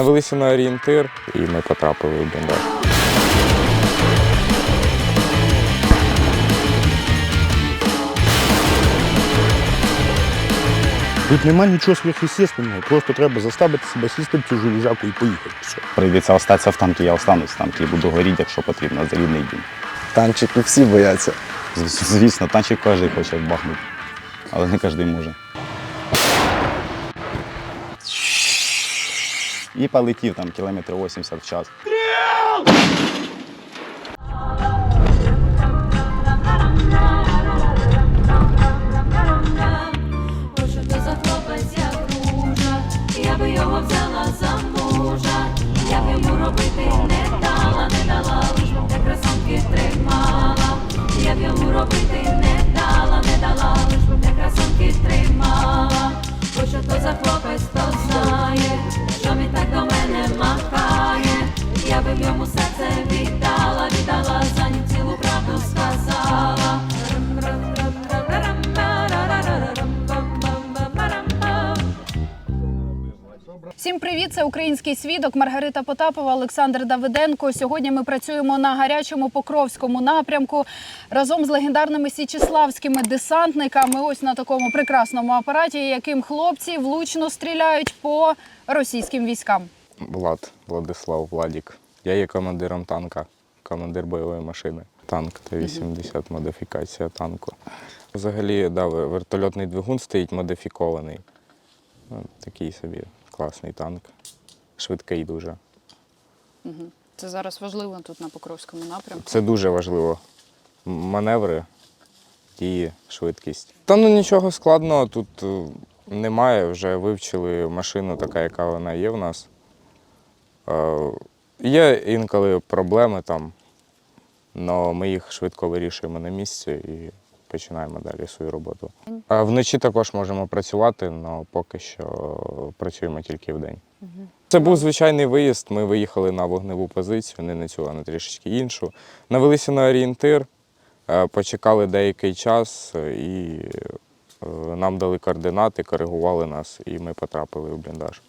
Навелися на орієнтир, і ми потрапили в бліндаж. Тут немає нічого сверхъестественного, просто треба заставити себе сісти в цю железяку і поїхати. Все. Прийдеться остатися в танкі, я останусь в танкі і буду горіти, якщо потрібно, за рідний дім. Танчику всі бояться. Звісно, танчик кожен хоче бахнути, але не кожен може. І полетів там кілометр 80 в час. Що то за хлопець, то знає, що він так до мене махає, я би йому серце віддала, віддала, Всім привіт! Це український свідок Маргарита Потапова, Олександр Давиденко. Сьогодні ми працюємо на гарячому покровському напрямку разом з легендарними січеславськими десантниками. Ось на такому прекрасному апараті, яким хлопці влучно стріляють по російським військам. Влад, Владислав Владік. Я є командиром танка, командир бойової машини. Танк Т-80, модифікація танку. Взагалі, да, вертольотний двигун стоїть модифікований. Ну, такий собі класний танк. Швидкий дуже. Це зараз важливо тут на покровському напрямку. Це дуже важливо. Маневри, дії, швидкість. Та ну нічого складного тут е, немає. Вже вивчили машину, така, яка вона є в нас. Е, Є інколи проблеми там, але ми їх швидко вирішуємо на місці і починаємо далі свою роботу. А вночі також можемо працювати, але поки що працюємо тільки вдень. Це був звичайний виїзд. Ми виїхали на вогневу позицію, не на цю, а на трішечки іншу. Навелися на орієнтир, е, почекали деякий час е, і е, нам дали координати, коригували нас, і ми потрапили в бліндаж.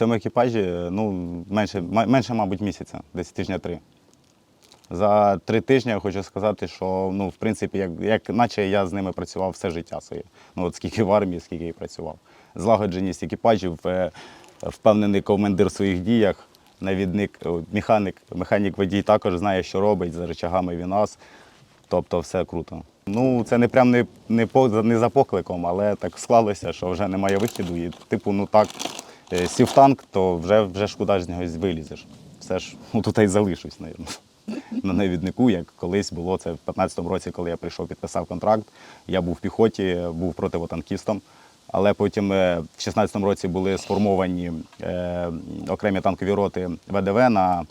Цьому екіпажі ну, менше, менше, мабуть, місяця, десь тижня три. За три тижні я хочу сказати, що ну, в принципі, як, як наче я з ними працював все життя своє. Ну, от скільки в армії, скільки я працював. Злагодженість екіпажів, е, впевнений командир в своїх діях, навідник, о, механік, водій також знає, що робить за речагами він ас. Тобто все круто. Ну, це не прям не, не, по, не за покликом, але так склалося, що вже немає вихіду. І, типу, ну так, е, сів в танк, то вже, вже ж з нього вилізеш. Все ж ну, тут і залишусь, навіть. На навіднику, як колись було це в 15-му році, коли я прийшов, підписав контракт. Я був в піхоті, був противотанкістом. Але потім е, в 16-му році були сформовані е, окремі танкові роти ВДВ на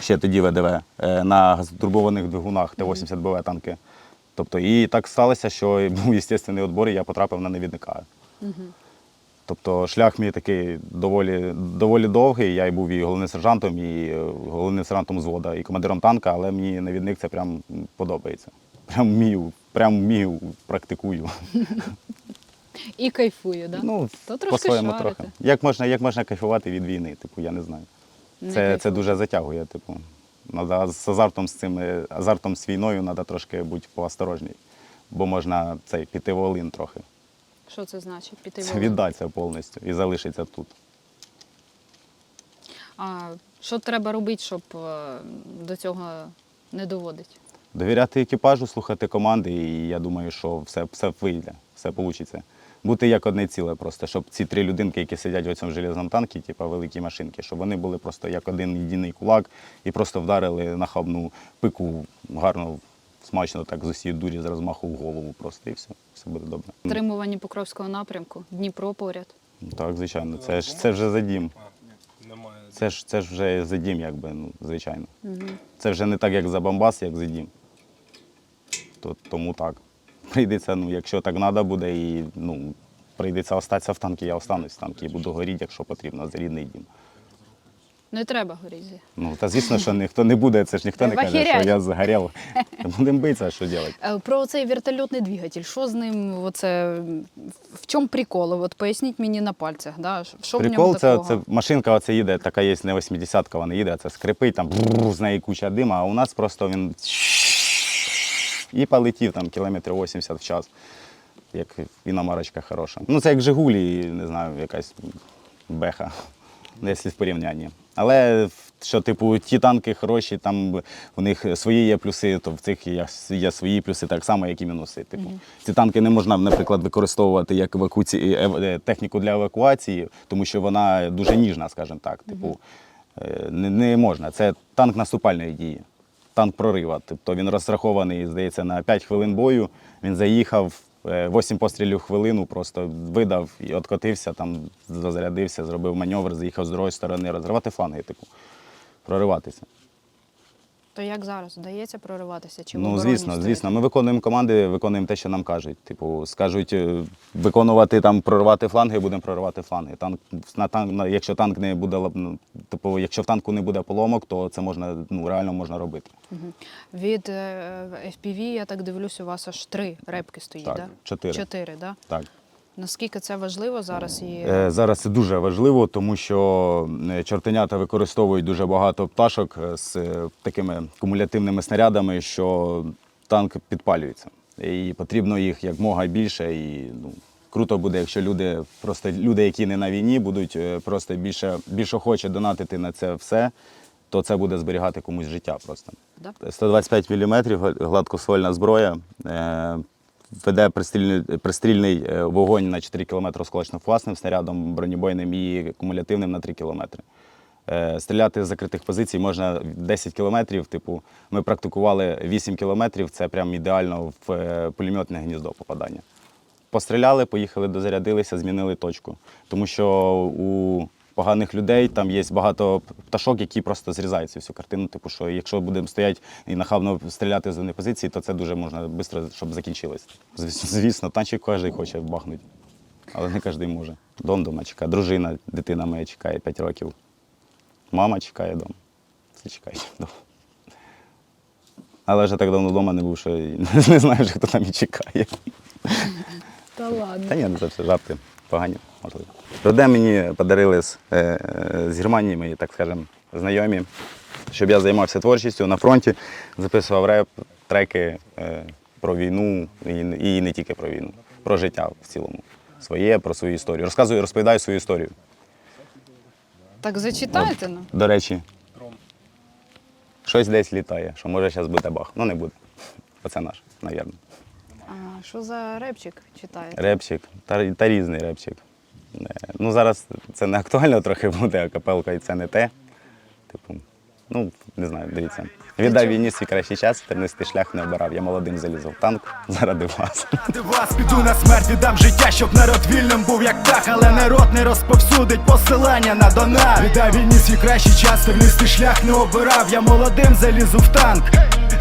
ще тоді ВДВ е, на газотурбованих двигунах Т-80 БВ танки. Тобто, і так сталося, що був естественний відбор, і я потрапив на навідника. Тобто шлях мій такий доволі, доволі довгий. Я і був і головним сержантом, і е, головним сержантом взвода, і командиром танка, але мені навідник це прям подобається. Прям вмію, прям вмію, практикую. І кайфую, да? Ну, То трошки по-своєму шарите. трохи. Як можна, як можна кайфувати від війни? Типу, я не знаю. Не Це, це дуже затягує. Типу. Надо з азартом з цим, азартом з війною треба трошки бути поосторожній. Бо можна цей піти в олин трохи. Що це значить? Піти Це Олимп? віддатися повністю і залишиться тут. А що треба робити, щоб е, до цього не доводить? Довіряти екіпажу, слухати команди, і я думаю, що все, все вийде, все вийде. Бути як одне ціле, просто, щоб ці три людинки, які сидять в цьому железному танкі, типу великі машинки, щоб вони були просто як один єдиний кулак і просто вдарили нахабну пику гарно, смачно, так з усієї дурі з розмаху в голову просто і все. Все буде добре. Стримувані Покровського напрямку, Дніпро поряд. Так, звичайно, це ж це вже за дім. Це ж це ж вже за дім, якби, ну, звичайно. Це вже не так, як за Бомбас, як за дім. То, тому так. Прийдеться, ну, якщо так треба буде, і ну, прийдеться остатися в танкі, я останусь в танкі і буду горіти, якщо потрібно, за рідний дім. Не треба горізі. Ну, та звісно, що ніхто не буде, це ж ніхто не каже, що я згорів. Будемо битися, що робити. Е, Про цей вертольотний двигатель, що з ним, оце, в чому прикол? От поясніть мені на пальцях, да? що в ньому Прикол, це, такого? це машинка оце їде, така є не 80-ка, вона їде, це скрипить, там з неї куча дима, а у нас просто він і полетів там кілометрів 80 в час. Як іномарочка хороша. Ну, це як Жигулі, не знаю, якась беха, ну, якщо в порівнянні. Але що, типу, ті танки хороші, там у них свої є плюси, то в цих є, є свої плюси, так само, як і мінуси. Типу, ці танки не можна, наприклад, використовувати як евакуці... ев- е, техніку для евакуації, тому що вона дуже ніжна, скажімо так. Типу, е, не, не можна. Це танк наступальної дії, танк прорива. Тобто він розрахований, здається, на 5 хвилин бою. Він заїхав. 8 пострілів в хвилину, просто видав і откотився, там зазарядився, зробив маневр, заїхав з другої сторони, розривати фланги, типу, прориватися. То як зараз? Вдається прориватися? Чи Ну, звісно, звісно. Ми виконуємо команди, виконуємо те, що нам кажуть. Типу, скажуть е, виконувати там, проривати фланги, будемо проривати фланги. Танк, на танк, на, якщо танк не буде, ну, типу, якщо в танку не буде поломок, то це можна, ну, реально можна робити. Від е, FPV, я так дивлюсь, у вас аж три репки стоїть, Так, да? чотири. Чотири, да? Так. Наскільки це важливо зараз і Е, Зараз це дуже важливо, тому що е, чортенята використовують дуже багато пташок е, з такими кумулятивними снарядами, що танк підпалюється. І потрібно їх якмога більше. І ну, круто буде, якщо люди, просто люди, які не на війні, будуть просто більше, більше охоче донатити на це все, то це буде зберігати комусь життя просто. Да? 125 мм, гладкоствольна зброя. Веде пристрільний, пристрільний е, вогонь на 4 км осколочно-фугасним снарядом, бронебойним і кумулятивним на 3 км. Е, Стріляти з закритих позицій можна 10 кілометрів. Типу, ми практикували 8 кілометрів, це прям ідеально в е, пулеметне гніздо попадання. Постріляли, поїхали, дозарядилися, змінили точку. Тому що у поганих людей там є багато пташок, які просто зрізають цю всю картину. Типу, що якщо будемо стояти і нахабно стріляти з однієї позиції, то це дуже можна швидко, щоб закінчилось. Звісно, танчик кожен хоче бахнути, але не кожен може. Дом дома чекає, дружина, дитина моя чекає 5 років. Мама чекає вдома. Всі чекають вдома. Але вже так давно вдома не був, що не знаю, вже, хто там і чекає. Та ладно. Та ні, ну це все жарти погані, можливо. Роде мені подарили з, е, з Германії мої, так скажемо, знайомі, щоб я займався творчістю на фронті, записував реп, треки е, про війну і, не- і не тільки про війну, про життя в цілому. Своє, про свою історію. Розказую, розповідаю свою історію. Так зачитайте, ну. До речі, щось десь літає, що може зараз буде бах. Ну не буде. Оце наш, навірно. Що за репчик читаєте? Репчик, та, та різний репчик. Е, Ну, зараз це не актуально трохи буде, а капелка і це не те. Типу, ну, не знаю, дивіться. Віддав війні свій кращий час, тернистий шлях не обирав. Я молодим залізав в танк заради вас. Ради вас піду на смерть, віддам життя, щоб народ вільним був як птах, але народ не розповсюдить посилання на донат. Віддай війні свій кращий час, тернистий шлях не обирав. Я молодим залізу в танк.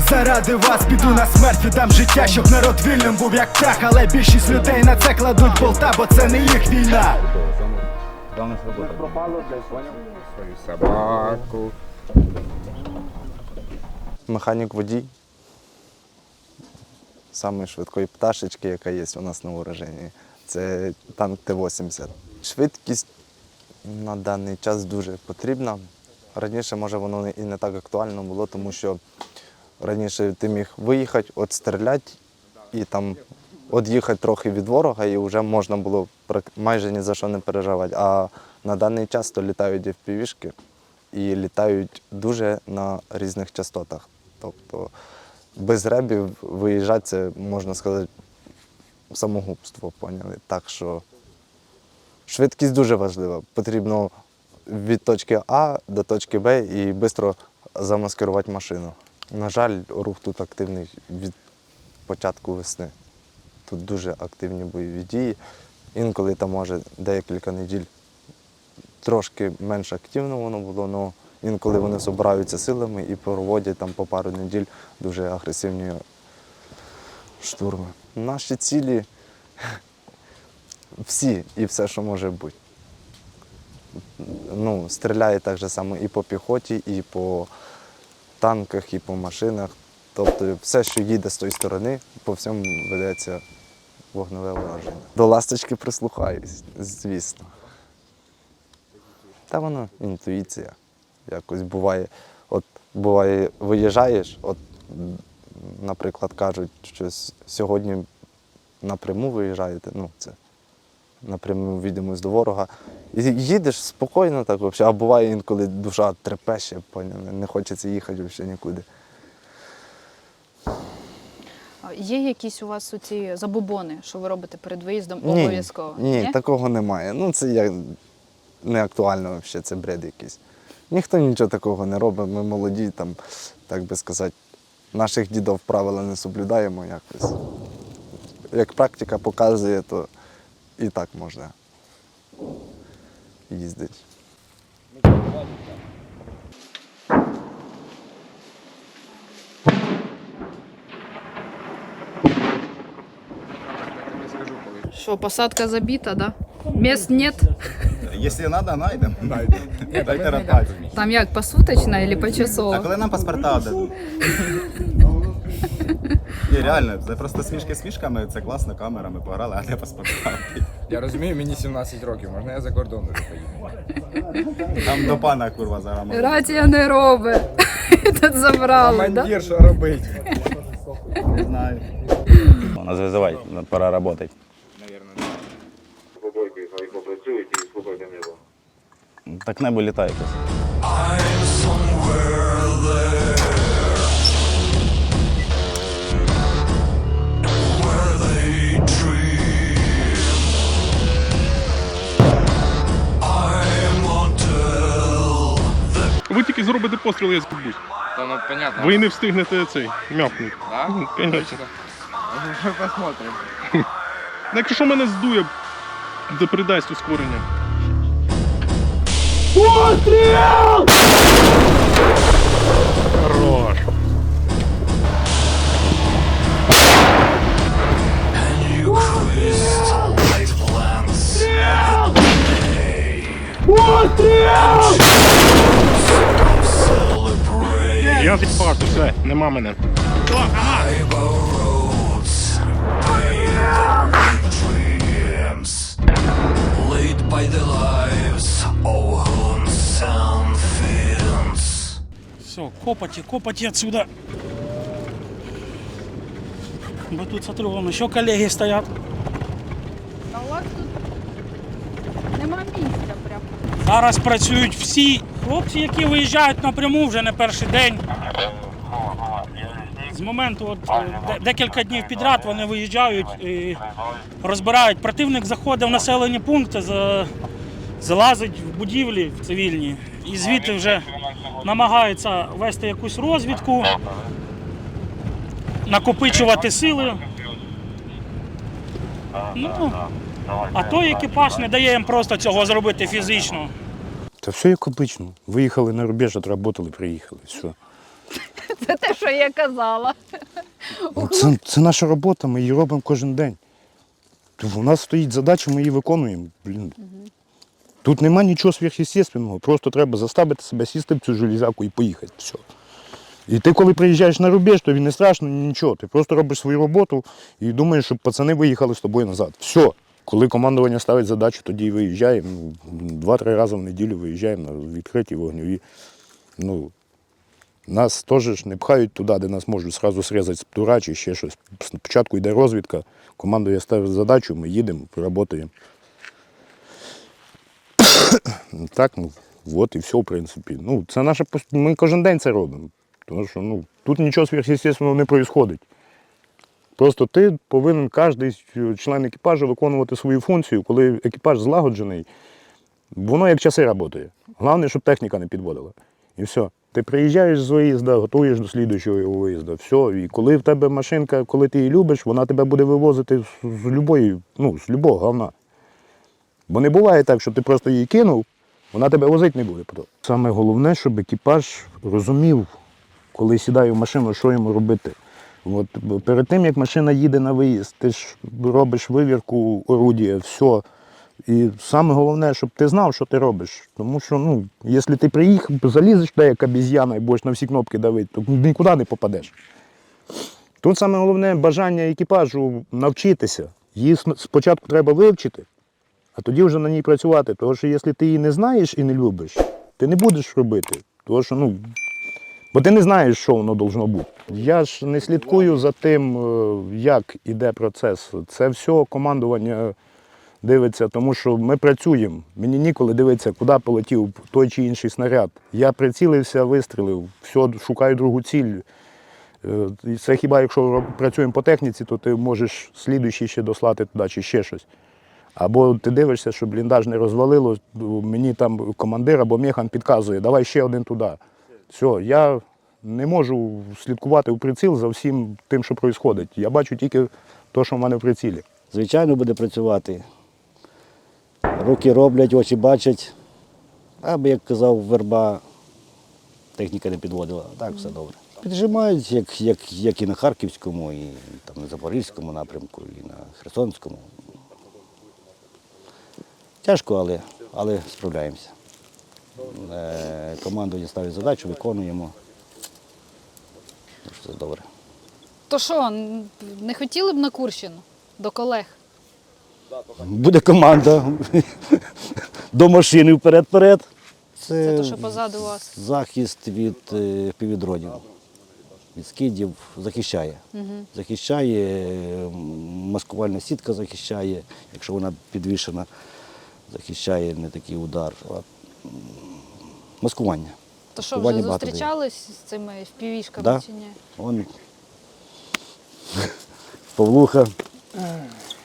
Заради вас піду на смерть, віддам життя, щоб народ вільним був як птах, але більшість людей на це кладуть болта, бо це не їх війна. Свою собаку. Механік водій. Самої швидкої пташечки, яка є у нас на вооруженні. Це танк Т-80. Швидкість на даний час дуже потрібна. Раніше, може, воно і не так актуально було, тому що раніше ти міг виїхати, от стріляти і там від'їхати трохи від ворога, і вже можна було майже ні за що не переживати. А на даний час то літають FPV-шки і літають дуже на різних частотах. Тобто без ребів виїжджати це, можна сказати, самогубство, поняли. Так що швидкість дуже важлива. Потрібно від точки А до точки Б і швидко замаскирувати машину. На жаль, рух тут активний від початку весни. Тут дуже активні бойові дії. Інколи там може декілька неділь трошки менш активно воно було, але інколи вони збираються силами і проводять там по пару неділь дуже агресивні штурми. Наші цілі всі і все, що може бути. ну, стріляє так же само і по піхоті, і по танках, і по машинах. Тобто все, що їде з тої сторони, по всьому ведеться вогневе ураження. До ласточки прислухаюсь, звісно. Та воно інтуїція. Якось буває, от буває, виїжджаєш, от, наприклад, кажуть, що сьогодні напряму виїжджаєте, ну це напряму відомість до ворога. І їдеш спокійно так взагалі, а буває інколи душа поняли, не хочеться їхати взагалі нікуди. Є якісь у вас ці забобони, що ви робите перед виїздом Ні, обов'язково? Ні, такого немає. Ну це як не актуально взагалі, це бред якийсь. Ніхто нічого такого не робить, ми молоді, там, так би сказати, наших дідів правила не соблюдаємо якось. Як практика показує, то і так можна їздити. Що, посадка забита, да? Мест нет? Якщо треба, знайдемо. Дайте ротацію. Там як, посуточно или А почасово? коли нам паспорта дадуть? Ні, реально, це просто смішки смішками, це класно, камерами пограли, а не паспорта. Я розумію, мені 17 років, можна я за кордон вже поїду. Там до пана курва зараз. Рація не робить. Тут забрали. Командир, що робить? Не знаю. Нас визивай, пора працювати. Побойки свої попрацюють і слухайте небо. Так небо літає якось. Ви тільки зробите постріл, я збусь. Та ну понятно. Ви не встигнете цей м'япнути. Да? Ну, конечно. Посмотрим. Ну, Якщо що мене здує, де придасть ускорення. Хорош. Я з'їбався, все, нема мене. Lead by the lives of Huns and Fiends. Все, копайте, копайте отсюда. Бо тут смотрю, вон еще коллеги стоят. А у вас тут нема місця прям. Зараз працюють всі хлопці, які виїжджають напряму вже не перший день. З моменту от, е, де- декілька днів підряд вони виїжджають і розбирають. Противник заходить в населені пункти, за- залазить в будівлі в цивільні і звідти вже намагається вести якусь розвідку, накопичувати сили. Ну, а той екіпаж не дає їм просто цього зробити фізично. Та все як обично. Виїхали на рубеж, отработали, приїхали. Все. Це те, що я казала. Ну, Це, це наша робота, ми її робимо кожен день. Тобто У нас стоїть задача, ми її виконуємо. Блін. Тут нема нічого сверхъестественного, просто треба заставити себе сісти в цю железяку і поїхати. Все. І ти, коли приїжджаєш на рубеж, тобі не страшно нічого. Ти просто робиш свою роботу і думаєш, щоб пацани виїхали з тобою назад. Все. Коли командування ставить задачу, тоді виїжджаємо. Два-три рази в неділю виїжджаємо на відкриті вогневі. Ну, нас теж не пхають туди, де нас можуть зразу срізати з птура чи ще щось. Спочатку йде розвідка, командує ставить задачу, ми їдемо, працюємо. так, ну, от і все, в принципі. Ну, це наша, ми кожен день це робимо. Тому що ну, тут нічого сверхъестественного не відбувається. Просто ти повинен кожен член екіпажу виконувати свою функцію, коли екіпаж злагоджений, воно як часи працює. Головне, щоб техніка не підводила. І все. Ти приїжджаєш з виїзду, готуєш до слідуючого його виїзду. Все. І коли в тебе машинка, коли ти її любиш, вона тебе буде вивозити з, з любої, ну, з любого говна. Бо не буває так, що ти просто її кинув, вона тебе возити не буде. Саме головне, щоб екіпаж розумів, коли сідає в машину, що йому робити. От перед тим, як машина їде на виїзд, ти ж робиш вивірку орудія, все. І саме головне, щоб ти знав, що ти робиш. Тому що, ну, якщо ти приїхав, залізеш туди, як обіз'яна, і будеш на всі кнопки давити, то нікуди не попадеш. Тут саме головне бажання екіпажу навчитися. Її спочатку треба вивчити, а тоді вже на ній працювати. Тому що якщо ти її не знаєш і не любиш, ти не будеш робити. Тому що, ну, бо ти не знаєш, що воно должно бути. Я ж не слідкую за тим, е, як іде процес. Це все командування дивиться, тому що ми працюємо. Мені ніколи дивитися, куди полетів той чи інший снаряд. Я прицілився, вистрілив, все, шукаю другу ціль. Е, Це хіба якщо працюємо по техніці, то ти можеш слідуючий ще дослати туди чи ще щось. Або ти дивишся, що бліндаж не розвалило, мені там командир або механ підказує, давай ще один туди. Все, я не можу слідкувати в приціл за всім тим, що відбувається. Я бачу тільки те, що в мене в прицілі. Звичайно, буде працювати. Руки роблять, очі бачать. Аби, як казав Верба, техніка не підводила. Так, все добре. Піджимають, як, як, як і на Харківському, і там, на Запорізькому напрямку, і на Херсонському. Тяжко, але, але справляємося. Е, командування ставить задачу, виконуємо. Все добре. То що, не хотіли б на Курщину до колег? Буде команда до машини вперед-вперед. Це то, що позаду вас. захист від е, півдронів, від скидів захищає. Захищає, е, маскувальна сітка захищає, якщо вона підвішена, захищає не такий удар. А, маскування. То що, вже зустрічались з цими впівішками Да. чи ні? Он Павлуха,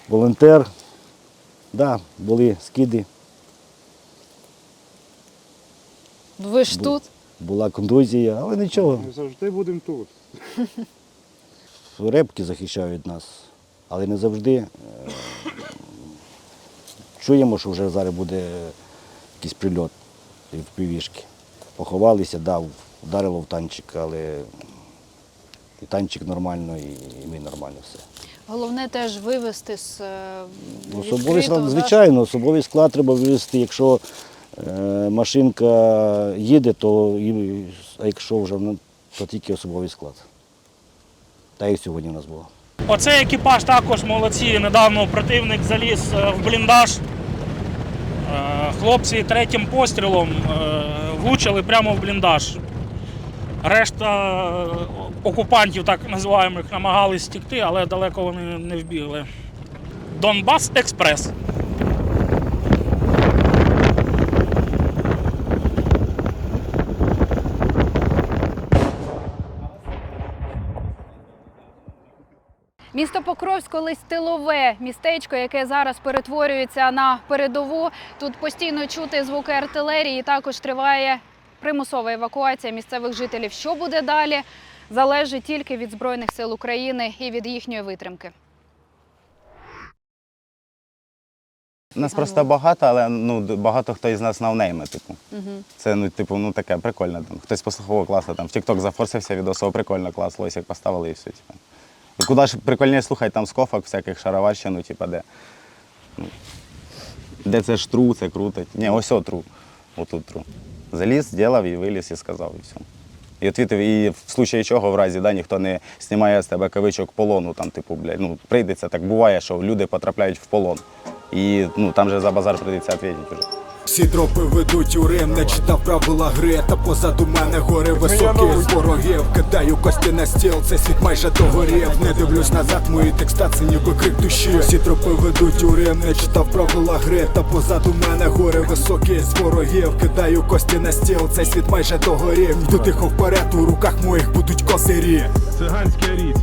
волонтер. Да, були скиди, Ви ж Бу- тут. була контузія, але нічого. Завжди будемо тут. Репки захищають нас, але не завжди. Е, Чуємо, що вже зараз буде якийсь прильот в півішки. Поховалися, да, вдарило в танчик, але і танчик нормально, і ми нормально все. Головне теж вивести з е, Особовий склад, звичайно, особовий склад треба вивезти. Якщо е, машинка їде, то і, а якщо вже ну, то тільки особовий склад. Так як сьогодні у нас було. Оцей екіпаж також молодці. Недавно противник заліз е, в бліндаж. Хлопці третім пострілом влучили прямо в бліндаж. Решта окупантів, так називаємо намагались втікти, але далеко вони не вбігли. Донбас Експрес. Місто Покровськ колись тилове містечко, яке зараз перетворюється на передову. Тут постійно чути звуки артилерії. Також триває примусова евакуація місцевих жителів. Що буде далі, залежить тільки від збройних сил України і від їхньої витримки. Нас просто багато, але ну, багато хто із нас навнейми, типу. Це ну, типу, ну таке прикольне. Там. Хтось послухового класу, там в TikTok зафорсився відос, о, прикольно, клас, лосик поставили і все. Типу. І куди ж прикольніше слухати там скофок, всяких шароварщину, типу, де. Ну, де це ж тру, це круто. Ні, ось о тру. Отут тру. Заліз, зробив і виліз і сказав, і все. І відвітив, і в случаї чого в разі да, ніхто не знімає з тебе кавичок полону, там, типу, блядь, ну, прийдеться, так буває, що люди потрапляють в полон. І ну, там же за базар прийдеться відповідати вже. Всі тропи ведуть у Рим, не читав правила гри, та позаду мене гори високі з ворогів. Кидаю кості на стіл, цей світ майже догорів. Не дивлюсь назад, мої текста це ніби крик душі. Всі тропи ведуть у Рим, не читав правила гри, та позаду мене гори високі з ворогів. Кидаю кості на стіл, цей світ майже догорів. Йду тихо вперед, у руках моїх будуть козирі. Циганські